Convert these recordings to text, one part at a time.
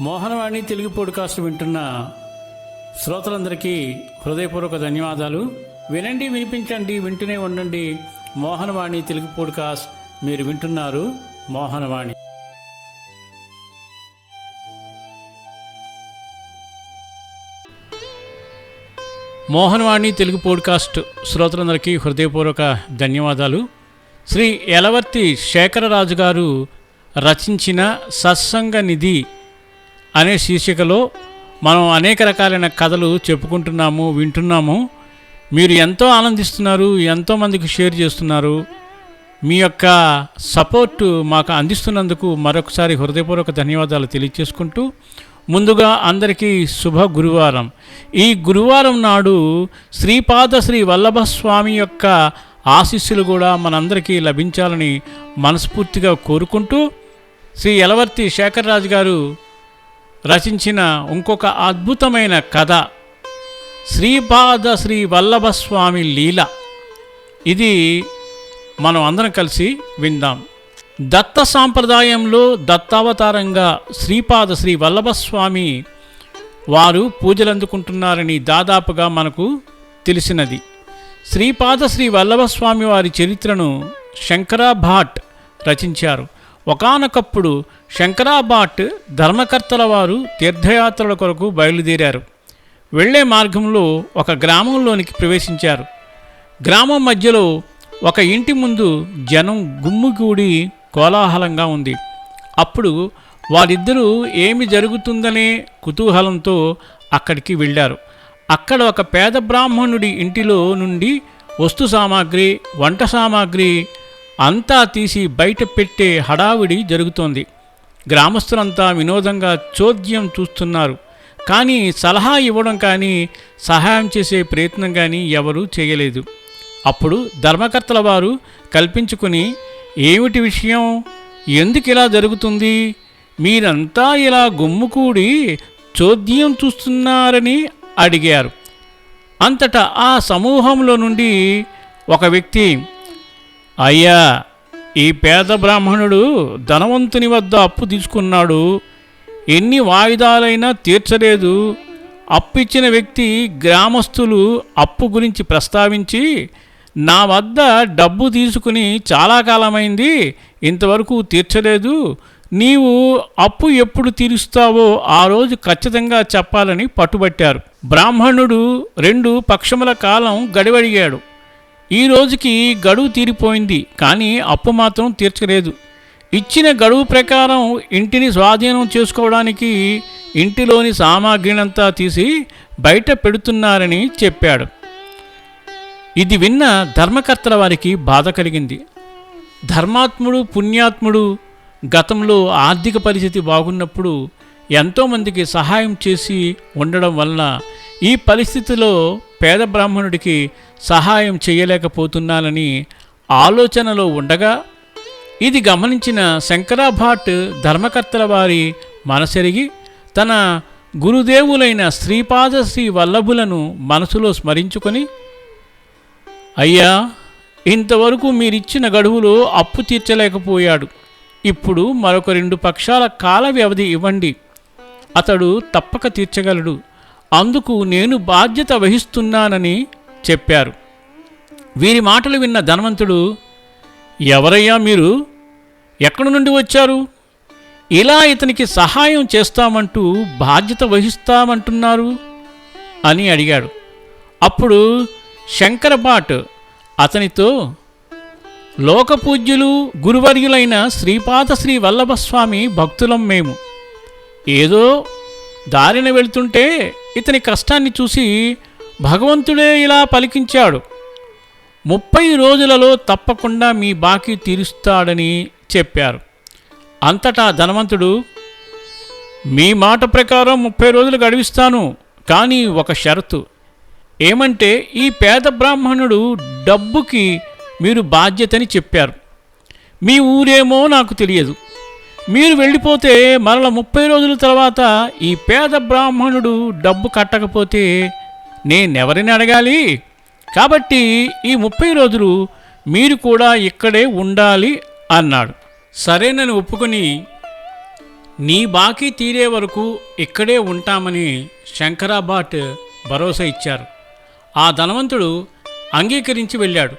Mohanavani Telugu podcast వింటున్న శ్రోతలందరికీ హృదయపూర్వక ధన్యవాదాలు. వినండి వినిపించండి వింటూనే ఉండండి. మోహనవాణి తెలుగు పోడ్కాస్ట్ మీరు వింటున్నారు మోహనవాణి. మోహనవాణి తెలుగు పోడ్కాస్ట్ శ్రోతలందరికీ హృదయపూర్వక ధన్యవాదాలు. శ్రీ యలవర్తి శేఖరరాజు గారు రచించిన సత్సంగ నిధి అనే శీర్షికలో మనం అనేక రకాలైన కథలు చెప్పుకుంటున్నాము వింటున్నాము. మీరు ఎంతో ఆనందిస్తున్నారు ఎంతోమందికి షేర్ చేస్తున్నారు. మీ యొక్క సపోర్టు మాకు అందిస్తున్నందుకు మరొకసారి హృదయపూర్వక ధన్యవాదాలు తెలియచేసుకుంటూ ముందుగా అందరికీ శుభ గురువారం. ఈ గురువారం నాడు శ్రీపాద శ్రీ వల్లభస్వామి యొక్క ఆశీస్సులు కూడా మనందరికీ లభించాలని మనస్ఫూర్తిగా కోరుకుంటూ శ్రీ యలవర్తి శేఖర్రాజు గారు రచించిన ఇంకొక అద్భుతమైన కథ శ్రీపాద శ్రీ వల్లభస్వామి లీల. ఇది మనం అందరం కలిసి విందాం. దత్త సాంప్రదాయంలో దత్తావతారంగా శ్రీపాద శ్రీ వల్లభస్వామి వారు పూజలు అందుకుంటున్నారని దాదాపుగా మనకు తెలిసినది. శ్రీపాద శ్రీ వల్లభస్వామి వారి చరిత్రను శంకరాభాట్ రచించారు. ఒకానొకప్పుడు శంకరాభాట్ ధర్మకర్తల వారు తీర్థయాత్రల కొరకు బయలుదేరారు. వెళ్ళే మార్గంలో ఒక గ్రామంలోనికి ప్రవేశించారు. గ్రామం మధ్యలో ఒక ఇంటి ముందు జనం గుమ్ముగూడి కోలాహలంగా ఉంది. అప్పుడు వారిద్దరూ ఏమి జరుగుతుందనే కుతూహలంతో అక్కడికి వెళ్ళారు. అక్కడ ఒక పేద బ్రాహ్మణుడి ఇంటిలో నుండి వస్తు సామాగ్రి వంట సామాగ్రి అంతా తీసి బయట పెట్టే హడావిడి జరుగుతోంది. గ్రామస్తులంతా వినోదంగా చోద్యం చూస్తున్నారు. కానీ సలహా ఇవ్వడం కానీ సహాయం చేసే ప్రయత్నం కానీ ఎవరూ చేయలేదు. అప్పుడు ధర్మకర్తల వారు కల్పించుకుని ఏమిటి విషయం? ఎందుకు ఇలా జరుగుతుంది? మీరంతా ఇలా గుమ్ముకూడి చోద్యం చూస్తున్నారని అడిగారు. అంతటా ఆ సమూహంలో నుండి ఒక వ్యక్తి అయ్యా ఈ పేద బ్రాహ్మణుడు ధనవంతుని వద్ద అప్పు తీసుకున్నాడు. ఎన్ని వాయిదాలైనా తీర్చలేదు. అప్పిచ్చిన వ్యక్తి గ్రామస్తులు అప్పు గురించి ప్రస్తావించి నా వద్ద డబ్బు తీసుకుని చాలా కాలమైంది ఇంతవరకు తీర్చలేదు. నీవు అప్పు ఎప్పుడు తీరుస్తావో ఆ రోజు ఖచ్చితంగా చెప్పాలని పట్టుబట్టారు. బ్రాహ్మణుడు రెండు పక్షముల కాలం గడివడిగాడు. ఈ రోజుకి గడువు తీరిపోయింది కానీ అప్పు మాత్రం తీర్చలేదు. ఇచ్చిన గడువు ప్రకారం ఇంటిని స్వాధీనం చేసుకోవడానికి ఇంటిలోని సామాగ్రినంతా తీసి బయట పెడుతున్నారని చెప్పాడు. ఇది విన్న ధర్మకర్తల వారికి బాధ కలిగింది. ధర్మాత్ముడు పుణ్యాత్ముడు గతంలో ఆర్థిక పరిస్థితి బాగున్నప్పుడు ఎంతోమందికి సహాయం చేసి ఉండడం వలన ఈ పరిస్థితిలో పేద బ్రాహ్మణుడికి సహాయం చేయలేకపోతున్నానని ఆలోచనలో ఉండగా ఇది గమనించిన శంకరాభాట్ ధర్మకర్తల వారి మనసెరిగి తన గురుదేవులైన శ్రీపాద శ్రీ వల్లభులను మనసులో స్మరించుకొని అయ్యా ఇంతవరకు మీరిచ్చిన గడువులో అప్పు తీర్చలేకపోయాడు. ఇప్పుడు మరొక రెండు పక్షాల కాల వ్యవధి ఇవ్వండి. అతడు తప్పక తీర్చగలడు. అందుకు నేను బాధ్యత వహిస్తున్నానని చెప్పారు. వీరి మాటలు విన్న ధనవంతుడు ఎవరయ్యా మీరు? ఎక్కడి నుండి వచ్చారు? ఇలా ఇతనికి సహాయం చేస్తామంటూ బాధ్యత వహిస్తామంటున్నారు? అని అడిగాడు. అప్పుడు శంకరపాట్ అతనితో లోకపూజ్యులు గురువర్యులైన శ్రీపాద శ్రీ వల్లభస్వామి భక్తులం మేము. ఏదో దారిన వెళ్తుంటే ఇతని కష్టాన్ని చూసి భగవంతుడే ఇలా పలికించాడు. ముప్పై రోజులలో తప్పకుండా మీ బాకీ తీరుస్తాడని చెప్పారు. అంతటా ధనవంతుడు మీ మాట ప్రకారం ముప్పై రోజులు గడివిస్తాను కానీ ఒక షరతు. ఏమంటే ఈ పేద బ్రాహ్మణుడు డబ్బుకి మీరు బాధ్యతని చెప్పారు. మీ ఊరేమో నాకు తెలియదు. మీరు వెళ్ళిపోతే మరల ముప్పై రోజుల తర్వాత ఈ పేద బ్రాహ్మణుడు డబ్బు కట్టకపోతే నేనెవరిని అడగాలి? కాబట్టి ఈ ముప్పై రోజులు మీరు కూడా ఇక్కడే ఉండాలి అన్నాడు. సరేనని ఒప్పుకొని నీ బాకీ తీరే వరకు ఇక్కడే ఉంటామని శంకరాబాట్ భరోసా ఇచ్చారు. ఆ ధనవంతుడు అంగీకరించి వెళ్ళాడు.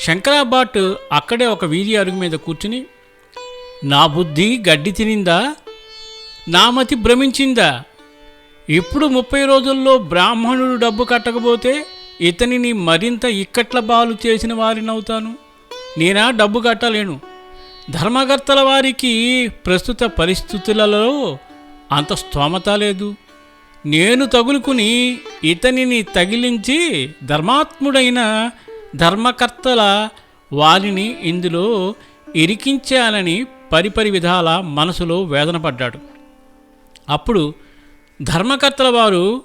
శంకరాబాట్ అక్కడే ఒక వీధి అరుగు మీద కూర్చుని నా బుద్ధి గడ్డి తినిందా? నా మతి భ్రమించిందా? ఇప్పుడు ముప్పై రోజుల్లో బ్రాహ్మణుడు డబ్బు కట్టకపోతే ఇతనిని మరింత ఇక్కట్ల బాలు చేసిన వారినవుతాను. నేనా డబ్బు కట్టలేను. ధర్మకర్తల వారికి ప్రస్తుత పరిస్థితులలో అంత స్తోమత లేదు. నేను తగులుకుని ఇతనిని తగిలించి ధర్మాత్ముడైన ధర్మకర్తల వారిని ఇందులో ఇరికించాలని పరిపరి విధాల మనసులో వేదన పడ్డాడు. అప్పుడు ధర్మకర్తల వారు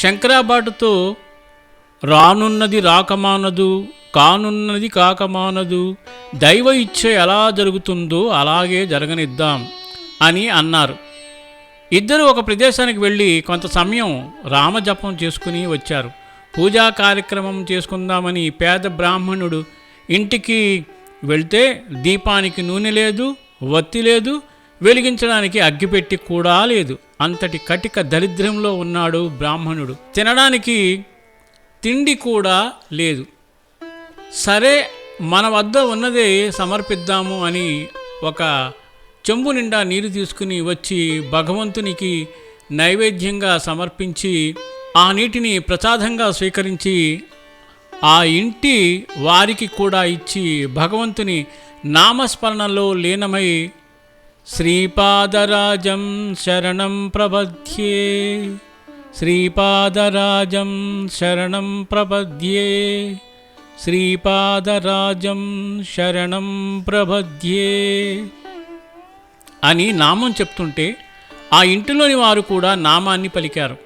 శంకరాబాటుతో రానున్నది రాకమానదు కానున్నది కాకమానదు దైవ ఇచ్చ ఎలా జరుగుతుందో అలాగే జరగనిద్దాం అని అన్నారు. ఇద్దరు ఒక ప్రదేశానికి వెళ్ళి కొంత సమయం రామజపం చేసుకుని వచ్చారు. పూజా కార్యక్రమం చేసుకుందామని పేద బ్రాహ్మణుడు ఇంటికి వెళ్తే దీపానికి నూనె లేదు వత్తి లేదు వెలిగించడానికి అగ్గిపెట్టి కూడా లేదు. అంతటి కటిక దరిద్రంలో ఉన్నాడు బ్రాహ్మణుడు. తినడానికి తిండి కూడా లేదు. సరే మన వద్ద ఉన్నదే సమర్పిద్దాము అని ఒక చెంబు నిండా నీరు తీసుకుని వచ్చి భగవంతునికి నైవేద్యంగా సమర్పించి ఆ నీటిని ప్రసాదంగా స్వీకరించి ఆ ఇంటి వారికి కూడా ఇచ్చి భగవంతుని నామస్మరణలో లీనమై శ్రీపాదరాజం శరణం ప్రపద్యే. శ్రీపాదరాజం శరణం ప్రపద్యే. శ్రీపాదరాజం శరణం ప్రపద్యే. అని నామం చెప్తుంటే ఆ ఇంటిలోని వారు కూడా నామాన్ని పలికారు.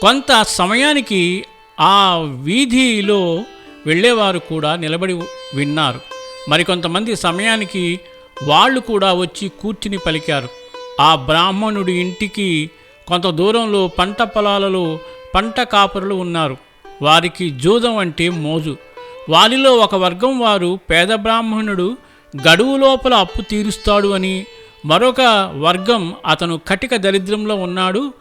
కొంత సమయానికి ఆ వీధిలో వెళ్ళేవారు కూడా నిలబడి విన్నారు. మరికొంతమంది సమయానికి వాళ్ళు కూడా వచ్చి కూర్చుని పలికారు. ఆ బ్రాహ్మణుడి ఇంటికి కొంత దూరంలో పంట పొలాలలో పంట కాపరులు ఉన్నారు. వారికి జూదం అంటే మోజు. వారిలో ఒక వర్గం వారు పేద బ్రాహ్మణుడు గడువు లోపల అప్పు తీరుస్తాడు అని మరొక వర్గం అతను కటిక దరిద్రంలో ఉన్నాడు.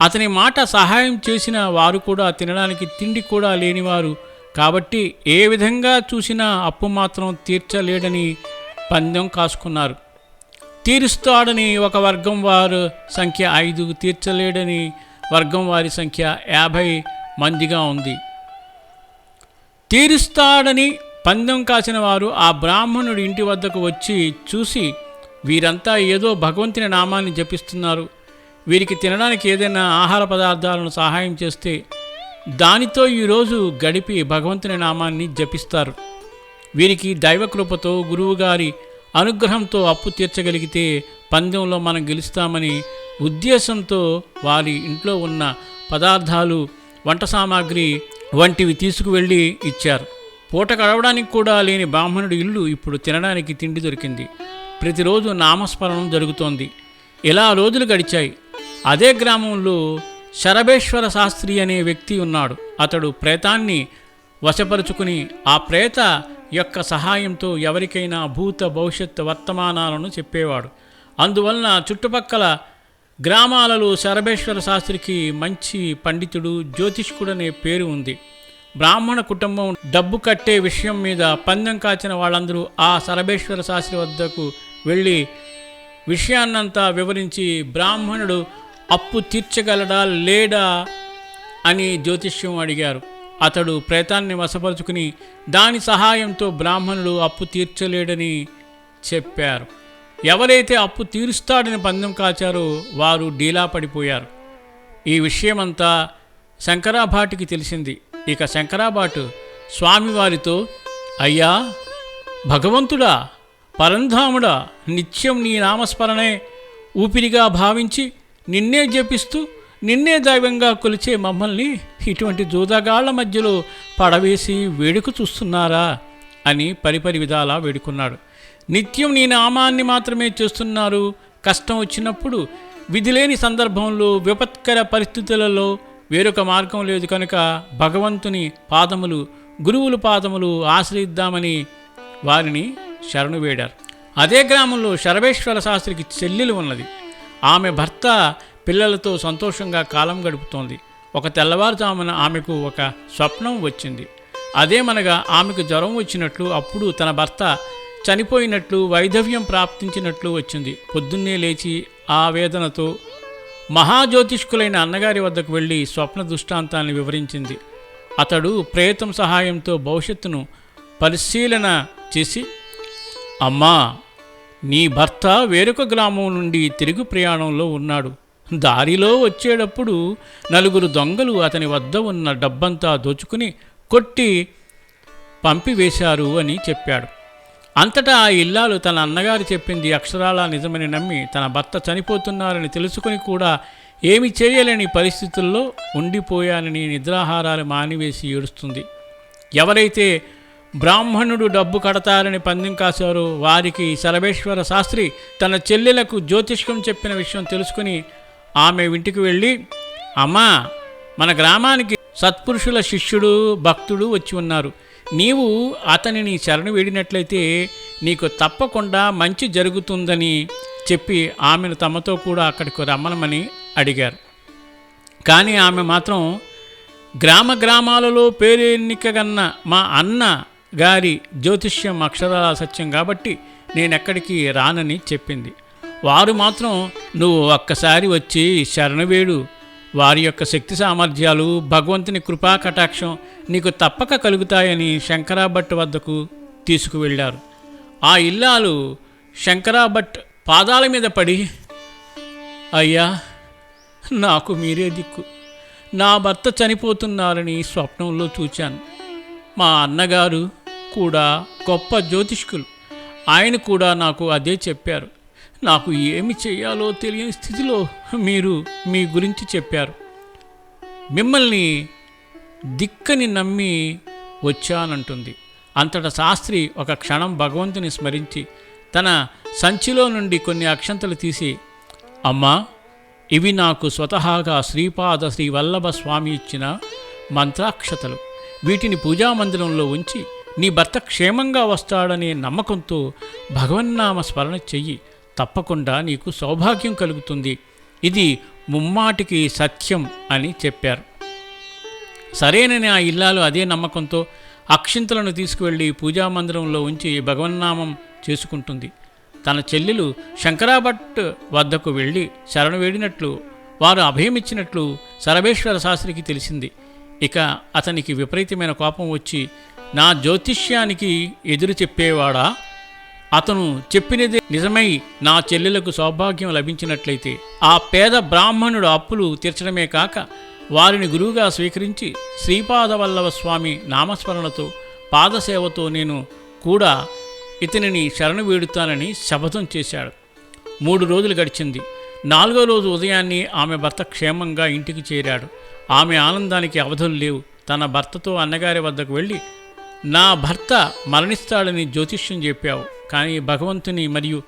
అతని మాట సహాయం చేసిన వారు కూడా తినడానికి తిండి కూడా లేనివారు కాబట్టి ఏ విధంగా చూసినా అప్పు మాత్రం తీర్చలేడని పందెం కాసుకున్నారు. తీరుస్తాడని ఒక వర్గం వారు సంఖ్య ఐదు తీర్చలేడని వర్గం వారి సంఖ్య యాభై మందిగా ఉంది. తీరుస్తాడని పందెం కాసిన వారు ఆ బ్రాహ్మణుడి ఇంటి వద్దకు వచ్చి చూసి వీరంతా ఏదో భగవంతుని నామాన్ని జపిస్తున్నారు. వీరికి తినడానికి ఏదైనా ఆహార పదార్థాలను సహాయం చేస్తే దానితో ఈరోజు గడిపి భగవంతుని నామాన్ని జపిస్తారు. వీరికి దైవకృపతో గురువుగారి అనుగ్రహంతో అప్పు తీర్చగలిగితే పందెంలో మనం గెలుస్తామని ఉద్దేశంతో వారి ఇంట్లో ఉన్న పదార్థాలు వంట సామాగ్రి వంటివి తీసుకువెళ్ళి ఇచ్చారు. పూట గడవడానికి కూడా లేని బ్రాహ్మణుడి ఇల్లు ఇప్పుడు తినడానికి తిండి దొరికింది. ప్రతిరోజు నామస్మరణం జరుగుతోంది. ఇలా రోజులు గడిచాయి. అదే గ్రామంలో శరభేశ్వర శాస్త్రి అనే వ్యక్తి ఉన్నాడు. అతడు ప్రేతాన్ని వశపరుచుకుని ఆ ప్రేత యొక్క సహాయంతో ఎవరికైనా భూత భవిష్యత్ వర్తమానాలను చెప్పేవాడు. అందువలన చుట్టుపక్కల గ్రామాలలో శరభేశ్వర శాస్త్రికి మంచి పండితుడు జ్యోతిష్కుడనే పేరు ఉంది. బ్రాహ్మణ కుటుంబం డబ్బు కట్టే విషయం మీద పందెం కాచిన వాళ్ళందరూ ఆ శరభేశ్వర శాస్త్రి వద్దకు వెళ్ళి విషయాన్నంతా వివరించి బ్రాహ్మణుడు అప్పు తీర్చగలడా లేడా అని జ్యోతిష్యం అడిగారు. అతడు ప్రేతాన్ని వశపరుచుకుని దాని సహాయంతో బ్రాహ్మణుడు అప్పు తీర్చలేడని చెప్పారు. ఎవరైతే అప్పు తీరుస్తాడని పందెం కాచారో వారు డీలా పడిపోయారు. ఈ విషయమంతా శంకరాభాటికి తెలిసింది. ఇక శంకరాభాటు స్వామివారితో అయ్యా భగవంతుడా పరంధాముడా నిత్యం నీ నామస్మరణే ఊపిరిగా భావించి నిన్నే జపిస్తూ నిన్నే దైవంగా కొలిచే మమ్మల్ని ఇటువంటి జూదగాళ్ళ మధ్యలో పడవేసి వేడుక చూస్తున్నారా? అని పరిపరి విధాలా వేడుకున్నాడు. నిత్యం నీ నామాన్ని మాత్రమే చేస్తున్నారు. కష్టం వచ్చినప్పుడు విధిలేని సందర్భంలో విపత్కర పరిస్థితులలో వేరొక మార్గం లేదు కనుక భగవంతుని పాదములు గురువుల పాదములు ఆశ్రయిద్దామని వారిని శరణు వేడారు. అదే గ్రామంలో శరభేశ్వర శాస్త్రికి చెల్లెలు ఉన్నది. ఆమె భర్త పిల్లలతో సంతోషంగా కాలం గడుపుతోంది. ఒక తెల్లవారుజామున ఆమెకు ఒక స్వప్నం వచ్చింది. అదేమనగా ఆమెకు జ్వరం వచ్చినట్లు అప్పుడు తన భర్త చనిపోయినట్లు వైధవ్యం ప్రాప్తించినట్లు వచ్చింది. పొద్దున్నే లేచి ఆ వేదనతో మహాజ్యోతిష్కులైన అన్నగారి వద్దకు వెళ్ళి స్వప్న దృష్టాంతాన్ని వివరించింది. అతడు ప్రేతం సహాయంతో భవిష్యత్తును పరిశీలన చేసి అమ్మా నీ భర్త వేరొక గ్రామం నుండి తిరుగు ప్రయాణంలో ఉన్నాడు. దారిలో వచ్చేటప్పుడు నలుగురు దొంగలు అతని వద్ద ఉన్న డబ్బంతా దోచుకుని కొట్టి పంపివేశారు అని చెప్పాడు. అంతటా ఆ ఇల్లాలు తన అన్నగారు చెప్పింది అక్షరాలా నిజమని నమ్మి తన భర్త చనిపోతున్నారని తెలుసుకుని కూడా ఏమి చేయలేని పరిస్థితుల్లో ఉండిపోయానని నిద్రాహారాలు మానివేసి ఏడుస్తుంది. ఎవరైతే బ్రాహ్మణుడు డబ్బు కడతారని పందెం కాశారు. వారికి సర్వేశ్వర శాస్త్రి తన చెల్లెలకు జ్యోతిష్కం చెప్పిన విషయం తెలుసుకుని ఆమె ఇంటికి వెళ్ళి అమ్మా మన గ్రామానికి సత్పురుషుల శిష్యుడు భక్తుడు వచ్చి ఉన్నారు. నీవు అతనిని శరణు వేడినట్లయితే నీకు తప్పకుండా మంచి జరుగుతుందని చెప్పి ఆమెను తమతో కూడా అక్కడికి రమ్మనమని అడిగారు. కానీ ఆమె మాత్రం గ్రామ గ్రామాలలో పేరెన్నికగన్న మా అన్న గారి జ్యోతిష్యం అక్షరాల సత్యం కాబట్టి నేనెక్కడికి రానని చెప్పింది. వారు మాత్రం నువ్వు ఒక్కసారి వచ్చి శరణవేడు. వారి యొక్క శక్తి సామర్థ్యాలు భగవంతుని కృపా కటాక్షం నీకు తప్పక కలుగుతాయని శంకరాభట్ వద్దకు తీసుకువెళ్ళారు. ఆ ఇల్లాలు శంకరాభట్ పాదాల మీద పడి అయ్యా నాకు మీరే దిక్కు. నా భర్త చనిపోతున్నారని స్వప్నంలో చూచాను. మా అన్నగారు కూడా గొప్ప జ్యోతిష్కులు. ఆయన కూడా నాకు అదే చెప్పారు. నాకు ఏమి చేయాలో తెలియని స్థితిలో మీరు మీ గురించి చెప్పారు. మిమ్మల్ని దిక్కని నమ్మి వచ్చానంటుంది. అంతటా శాస్త్రి ఒక క్షణం భగవంతుని స్మరించి తన సంచిలో నుండి కొన్ని అక్షంతలు తీసి అమ్మా ఇవి నాకు స్వతహాగా శ్రీపాద శ్రీవల్లభ స్వామి ఇచ్చిన మంత్రాక్షతలు. వీటిని పూజామందిరంలో ఉంచి నీ భర్త క్షేమంగా వస్తాడనే నమ్మకంతో భగవన్నామ స్మరణ చెయ్యి. తప్పకుండా నీకు సౌభాగ్యం కలుగుతుంది. ఇది ముమ్మాటికి సత్యం అని చెప్పారు. సరేనని ఆ ఇల్లాలు అదే నమ్మకంతో అక్షింతలను తీసుకువెళ్ళి పూజామందిరంలో ఉంచి భగవన్నామం చేసుకుంటుంది. తన చెల్లెలు శంకరాభట్ వద్దకు వెళ్ళి శరణు వేడినట్లు వారు అభయమిచ్చినట్లు సర్వేశ్వర శాస్త్రికి తెలిసింది. ఇక అతనికి విపరీతమైన కోపం వచ్చి నా జ్యోతిష్యానికి ఎదురు చెప్పేవాడా? అతను చెప్పినది నిజమై నా చెల్లెలకు సౌభాగ్యం లభించినట్లయితే ఆ పేద బ్రాహ్మణుడు అప్పులు తీర్చడమే కాక వారిని గురువుగా స్వీకరించి శ్రీపాదవల్లభ స్వామి నామస్మరణతో పాదసేవతో నేను కూడా ఇతనిని శరణు వేడుతానని శపథం చేశాడు. మూడు రోజులు గడిచింది. నాలుగో రోజు ఉదయాన్నే ఆమె భర్త క్షేమంగా ఇంటికి చేరాడు. ఆమె ఆనందానికి అవధులు లేవు. తన భర్తతో అన్నగారి వద్దకు వెళ్ళి నా భర్త మరణిస్తాడని జ్యోతిష్యం చెప్పావు. కానీ భగవంతుని మరియు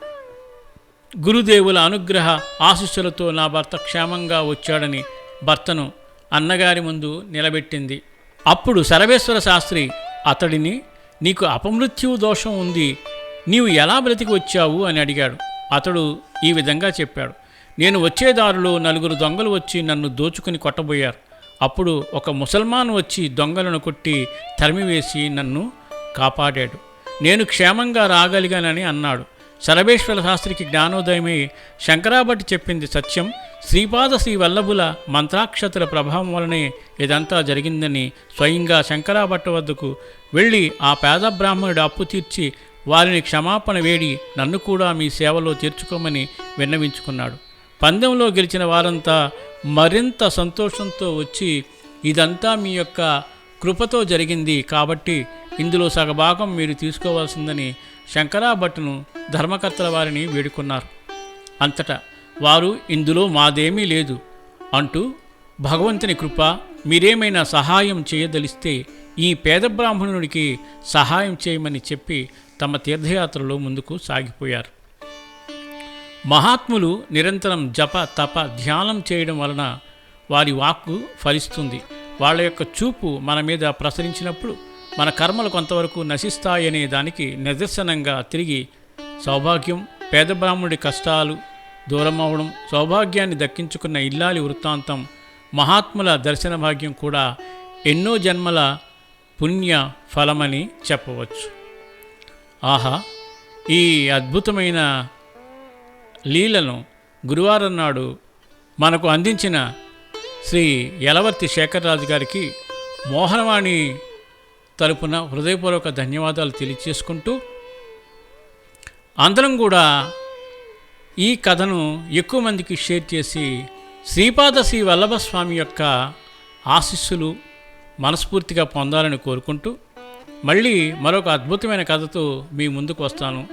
గురుదేవుల అనుగ్రహ ఆశీస్సులతో నా భర్త క్షేమంగా వచ్చాడని భర్తను అన్నగారి ముందు నిలబెట్టింది. అప్పుడు సర్వేశ్వర శాస్త్రి అతడిని నీకు అపమృత్యువు దోషం ఉంది. నీవు ఎలా బ్రతికి వచ్చావు? అని అడిగాడు. అతడు ఈ విధంగా చెప్పాడు. నేను వచ్చే దారిలో నలుగురు దొంగలు వచ్చి నన్ను దోచుకుని కొట్టబోయారు. అప్పుడు ఒక ముసల్మాన్ వచ్చి దొంగలను కొట్టి తరిమివేసి నన్ను కాపాడాడు. నేను క్షేమంగా రాగలిగానని అన్నాడు. సర్వేశ్వర శాస్త్రికి జ్ఞానోదయమై శంకరాభట్టి చెప్పింది సత్యం. శ్రీపాద శ్రీ వల్లభుల మంత్రాక్షతుల ప్రభావం వలనే ఇదంతా జరిగిందని స్వయంగా శంకరాభట్ట వద్దకు వెళ్ళి ఆ పేద బ్రాహ్మణుడు అప్పు తీర్చి వారిని క్షమాపణ వేడి నన్ను కూడా మీ సేవలో తీర్చుకోమని విన్నవించుకున్నాడు. పందెంలో గెలిచిన వారంతా మరింత సంతోషంతో వచ్చి ఇదంతా మీ యొక్క కృపతో జరిగింది కాబట్టి ఇందులో సగభాగం మీరు తీసుకోవాల్సిందని శంకరాభట్టును ధర్మకర్తల వారిని వేడుకున్నారు. అంతటా వారు ఇందులో మాదేమీ లేదు అంటూ భగవంతుని కృప మీరేమైనా సహాయం చేయదలిస్తే ఈ పేద బ్రాహ్మణుడికి సహాయం చేయమని చెప్పి తమ తీర్థయాత్రలో ముందుకు సాగిపోయారు. మహాత్ములు నిరంతరం జప తప ధ్యానం చేయడం వలన వారి వాక్కు ఫలిస్తుంది. వాళ్ళ యొక్క చూపు మన మీద ప్రసరించినప్పుడు మన కర్మలు కొంతవరకు నశిస్తాయనే దానికి నిదర్శనంగా తిరిగి సౌభాగ్యం పేద బ్రాహ్మణుడి కష్టాలు దూరం అవడం సౌభాగ్యాన్ని దక్కించుకున్న ఇల్లాలి వృత్తాంతం మహాత్ముల దర్శన భాగ్యం కూడా ఎన్నో జన్మల పుణ్య ఫలమని చెప్పవచ్చు. ఆహా ఈ అద్భుతమైన లీలను గురువారం నాడు మనకు అందించిన శ్రీ యలవర్తి శేఖర్రాజు గారికి మోహనవాణి తరపున హృదయపూర్వక ధన్యవాదాలు తెలియచేసుకుంటూ అందరం కూడా ఈ కథను ఎక్కువ మందికి షేర్ చేసి శ్రీపాద శ్రీ వల్లభస్వామి యొక్క ఆశీస్సులు మనస్ఫూర్తిగా పొందాలని కోరుకుంటూ మళ్ళీ మరొక అద్భుతమైన కథతో మీ ముందుకు వస్తాను.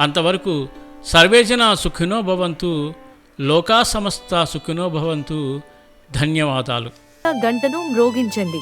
అంతవరకు సర్వేజన సుఖినో భవంతు లోకా సమస్త సుఖినో భవంతు ధన్యవాదాలు. గంటను మ్రోగించండి.